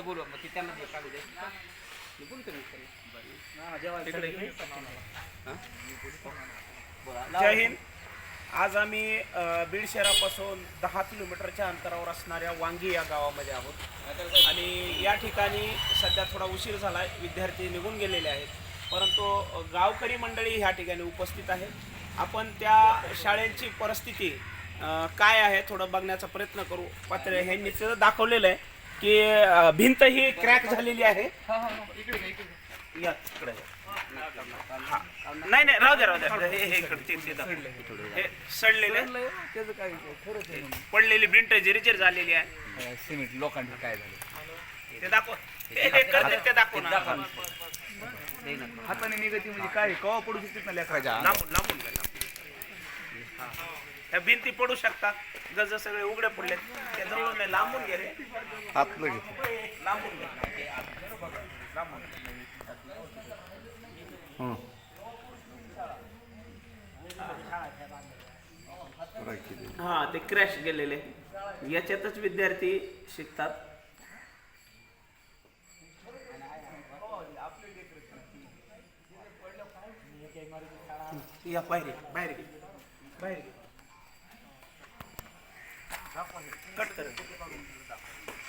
इथं बोलू मग ते त्यांना काढू दे मी बोलतो मी त्यांना. तिकडे? बोला. जय हिंद. आज आम्ही अ, बीड शहरापासून दहा किलोमीटरच्या अंतरावर असणाऱ्या वांगी या गावामध्ये आहोत. आणि या ठिकाणी सध्या थोडा उशीर झाला आहे विद्यार्थी निघून गेलेले आहेत. परंतु अ, गावकरी मंडळी ह्या ठिकाणी उपस्थित आहेत. आपण त्या शाळेची परिस्थिती अ, काय आहे थोडं बघण्याचा प्रयत्न करू. पात्र ह्यांनी तिथं दाखवलेलं आहे. की अ, भिंत ही क्रॅक झालेली आहे. या तिकडे हा. नाही नाही राहू द्या राहू द्या हे हे इकडे ते- ते दाखव. हे सडलेले त्याचं काय खरंच आहे पडलेली भिंत जिरीजिर झालेली आहे. सिमेंट लोकांचं काय झालं? ते दाखव. हे हे करते ते दाखव ना. हाताने निगती म्हणजे काय? कवा पडू शकते ना लेकराच्या? लांबून लांबून. हा. ह्या भिंती पडू शकतात. गज सगळे उघडे पडले त्या नाही लांबून घे रे. आतलं घेतो लांबून घे. लांबून घे. हा. ते क्रॅश गेलेले. याच्यातच विद्यार्थी शिकतात. या बाहेर ये, बाहेर बाहेर कट करेल